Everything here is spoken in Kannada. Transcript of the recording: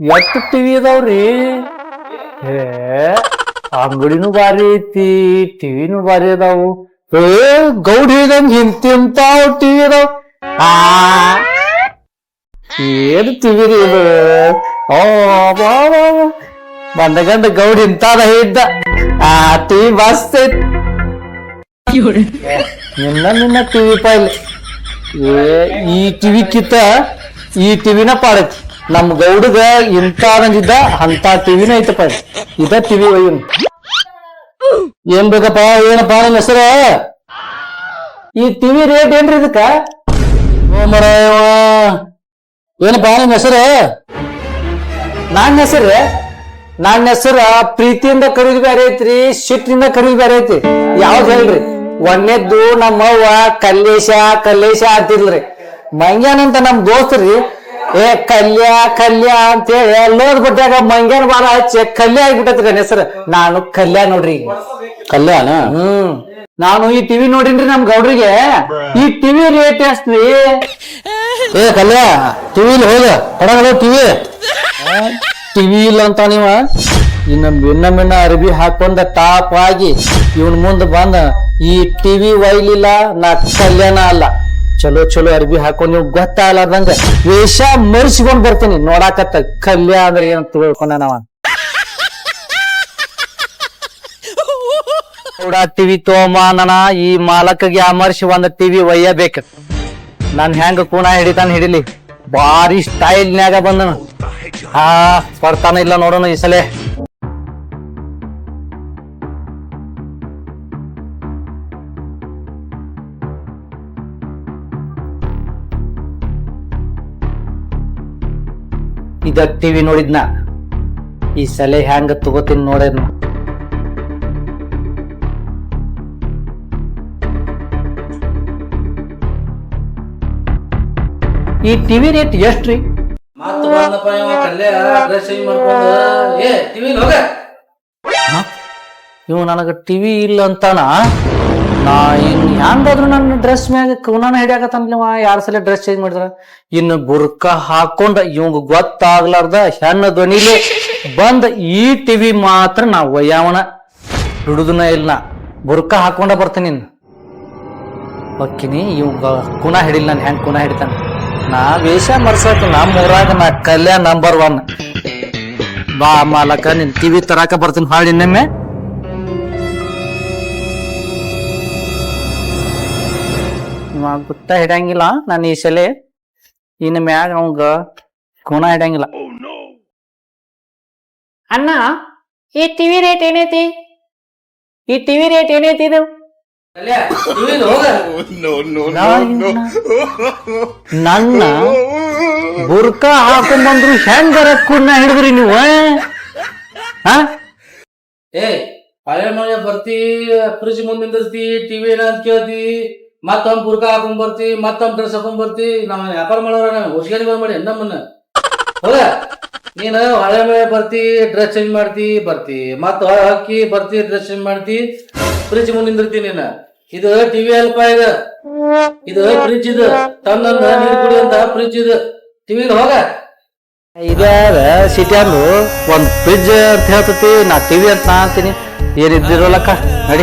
ಎಷ್ಟು ಟಿವಿ ಅದಾವ್ರಿ ಏ ಅಂಗಡಿನೂ ಬಾರಿ ಐತಿ, ಟಿವಿನೂ ಬಾರಿ ಅದಾವು. ಏ, ಗೌಡ್ ಹೇಳಿದಂಗ ಹಿಂತಿಂತಾವ್ ಟಿವಿ ಅದಾವ್ ಆ, ಏನ್ ಟಿವಿ ರೀ ಇದು? ಬಾ ಬಾ ಬಾ. ಬಂದ ಗಂಡ ಗೌಡ್ ಇಂತಾದ ಇದ್ದ. ಆ, ಟಿವಿ ಮಸ್ತ್ ನಿನ್ನ ನಿನ್ನ ಟಿವಿ ಪೈಲ್ ಏ, ಈ ಟಿವಿ ಕಿತ್ತ, ಈ ಟಿವಿನ ಪಾಡೈತಿ ನಮ್ ಗೌಡಗ ಇಂತ ಅಂದಿದ್ದ ಅಂತ ಟಿವಿನ ಐತಪ್ಪ ಇದು. ಟಿವಿ ಒಯ್ಯನ್. ಏನ್ ಬೇಕಪ್ಪ, ಏನಪ್ಪ ನಿನ್ ಹೆಸರ? ಈ ಟಿವಿ ರೇಟ್ ಏನ್ರಿ ಇದಕ್ಕ? ಏನಪ್ಪ ನಿನ್ ಹೆಸರ? ನನ್ನ ಹೆಸರ? ನನ್ನ ಹೆಸರ ಪ್ರೀತಿಯಿಂದ ಕರೀದ್ ಬೇರೆ ಐತ್ರಿ, ಸಿಟ್ಟಿನಿಂದ ಕರೀದ್ ಬೇರೆ ಐತಿ ಯಾವ್ದು ಹೇಳ್ರಿ? ಒಂದೇದ್ದು ನಮ್ಮವ್ವ ಕಲ್ಲೇಶ ಕಲ್ಲೇಶ ಅಂತಿಲ್ರಿ ಮಂಗ್ಯಾನಂತ ನಮ್ ದೋಸ್ತ್ರಿ ಏ ಕಲ್ಯ ಕಲ್ಯ ಅಂತೇಳಿ ಎಲ್ಲೋದ್ ಬಿಟ್ಟಾಗ ಮಂಗ್ಯಾನ್ ಬಾರ ಹಚ್ಚಿ ಕಲ್ಯ ಆಗ್ಬಿಟ್ಟತ್ರಿ ನನ್ನ ಹೆಸರು ನಾನು ಕಲ್ಯ ನೋಡ್ರಿ. ಕಲ್ಯಾಣ ಹ್ಮ್. ನಾನು ಈ ಟಿವಿ ನೋಡಿನ್ರಿ ನಮ್ ಗೌಡ್ರಿಗೆ. ಈ ಟಿವಿ ರೇಟ್ ಎಷ್ಟ್ರಿ? ಏ ಕಲ್ಯ ಟಿವಿ ಹೋಗ. ಹೊರಗಡೆ ಟಿವಿ. ಟಿವಿ ಇಲ್ಲ ಅಂತ ನೀವ? ಇನ್ನ ಮಿನ್ನ ಮಿನ್ನ ಅರಬಿ ಹಾಕೊಂಡ ಟಾಪ್ ಆಗಿ ಇವನ್ ಮುಂದ್ ಬಂದ ಈ ಟಿವಿ ವೈಲಿಲ್ಲ ನಾ ಕಲ್ಯಾಣ ಅಲ್ಲ. ಚಲೋ ಚಲೋ ಅರ್ಬಿ ಹಾಕೊಂಡ್ ನೀವು ಗೊತ್ತಾಗಲಾರ್ದಂಗ ವೇಷ ಮರ್ಸ್ಕೊಂಡ್ ಬರ್ತೀನಿ. ನೋಡಾಕತ್ತ ಕಲ್ಯ ಅಂದ್ರೆ ಏನ್ ತಿಳ್ಕೊಂಡ ನಾವ. ಟಿವಿ ತೋಮಾನನ ಈ ಮಾಲಕಗೆ ಅಮರ್ಸಿ ಒಂದ್ ಟಿವಿ ಒಯ್ಯಬೇಕು. ನನ್ ಹೆಂಗ ಕೂಣ ಹಿಡಿತಾನ ಹಿಡಿಲಿ. ಬಾರಿ ಸ್ಟೈಲ್ನ್ಯಾಗ ಬಂದನು. ಹಾ ಬರ್ತಾನ ಇಲ್ಲ ನೋಡೋಣ ಈ ಸಲ. ಇದ ಟಿವಿ ನೋಡಿದ್ನ. ಈ ಸಲಹೆ ಹ್ಯಾಂಗ ತಗೋತೀನಿ ನೋಡೇನು. ಈ ಟಿವಿ ರೇಟ್ ಎಷ್ಟ್ರಿ ಮತ್ತ ಬಂದಪ್ಪ ಇವ ಕಲ್ಯ ಡ್ರೆಸ್ ಚೇಂಜ್ ಏ ಟಿವಿ ಹೋಗ. ಇವ್ ನನಗ ಟಿವಿ ಇಲ್ಲ ಅಂತಾನ? ನಾ ಇನ್ ಹೆಂಗಾದ್ರು ನನ್ನ ಡ್ರೆಸ್ ಮ್ಯಾಗ ಕವನಾನ ಹಿಡಿಯಾಕತ್ತಾನವ ಯಾರ ಸಲ ಡ್ರೆಸ್ ಚೇಂಜ್ ಮಾಡಿದ್ರ? ಇನ್ನು ಬುರ್ಕ ಹಾಕೊಂಡ ಇವಂಗ ಗೊತ್ತಾಗ್ಲಾರ್ದ ಹೆಣ್ಣ ಧ್ವನಿಲಿ ಬಂದ ಈ ಟಿವಿ ಮಾತ್ರ ನಾ ಒಯ್ಯಾವಣ. ದುಡುದನ ಇಲ್ಲ. ಬುರ್ಕ ಹಾಕೊಂಡ ಬರ್ತೀನಿ ಹೊಕ್ಕಿನಿ ಇವಾಗ ಕುಣ ಹಿಡಿಲ್ ನಾನು ಹೆಂಗ್ ಕುಣ ಹಿಡಿತಾನೆ? ನಾ ವೇಷ ಮರ್ಸಕ್ ನಮ್ಮ ಊರಾಗ ನಾ ಕಲ್ಯಾಣ ನಂಬರ್ ಒನ್ ಬಾ ಮಾಲಕ, ನಿನ್ ಟಿವಿ ತರಾಕ ಬರ್ತೀನಿ. ಹಾಳಿನ್ನೆಮ್ಮೆ ಇನ್ನೊಮ್ಮೆ. ಗುತ್ತ ಹಿಡಂಗಿಲ್ಲ ನಾನು ಈ ಸಲ ಇನ್ನು ಮ್ಯಾಗ ಅವಂಗ ಗುಣ ಹಿಡಂಗಿಲ್ಲ ಅಣ್ಣ ಈ ಟಿವಿ ರೇಟ್ ಏನೈತಿ? ಈ ಟಿವಿ ರೇಟ್ ಏನೈತಿ ಇದು? ನನ್ನ ಬುರ್ಕ ಹಾಕೊಂಡ್ ಹೆಂಗರ ಕುಣ್ಣ ಹಿಡಿದ್ರಿ ನೀವು ಹಾ? ಏ ಹಳೆ ಮನೆ ಬರ್ತಿ ಫ್ರಿಜ್ ಮುಂದೆ ನಿಂದಿರ್ತಿ ಟಿವಿ ಏನ ಅಂತ ಕೇಳ್ತಿ. ಮತ್ತೊಂದ್ ಪುರ್ಕ ಹಾಕೊಂಡ್ ಬರ್ತಿ, ಮತ್ತೊಂದ್ ಡ್ರೆಸ್ ಹಾಕೊಂಡ್ ಬರ್ತಿ, ನಮ್ಮ ವ್ಯಾಪಾರ ಮಾಡೋರ ಹೊಸ್ಗೇರಿ ಮಾಡಿ, ನಮ್ಮನ್ನ. ಹೋಗ. ನೀನು ಹಳೆ ಮೇಲೆ ಬರ್ತಿ, ಡ್ರೆಸ್ ಚೇಂಜ್ ಮಾಡ್ತಿ, ಬರ್ತಿ. ಮತ್ತ ಹೊಳೆ ಹಾಕಿ ಬರ್ತಿ, ಡ್ರೆಸ್ ಚೇಂಜ್ ಮಾಡ್ತಿ. ಫ್ರಿಜ್ ಮುಂದೆ ನಿಂದಿರ್ತಿ ನೀನು. ಇದು ಟಿವಿ ಅಲ್ಪ ಇದು. ಇದು ಫ್ರಿಜ್ ಇದು. ತಂದಂದ ನೀರು ಕುಡಿಯಂತ ಫ್ರಿಜ್ ಇದು. ಟಿವಿ ಹೋಗ. ಇದ್ಯಾರ ಸಿಟಿಯಲ್ಲು ಒಂದ್ ಫ್ರಿಜ್ ಅಂತ ಹೇಳ್ತತಿ, ನಾ ಟಿವಿ ಅಂತ ನಾ ಅಂತೀನಿ. ಏನಿದ್ದಿರೋಲಕ್ಕ, ನಡಿ.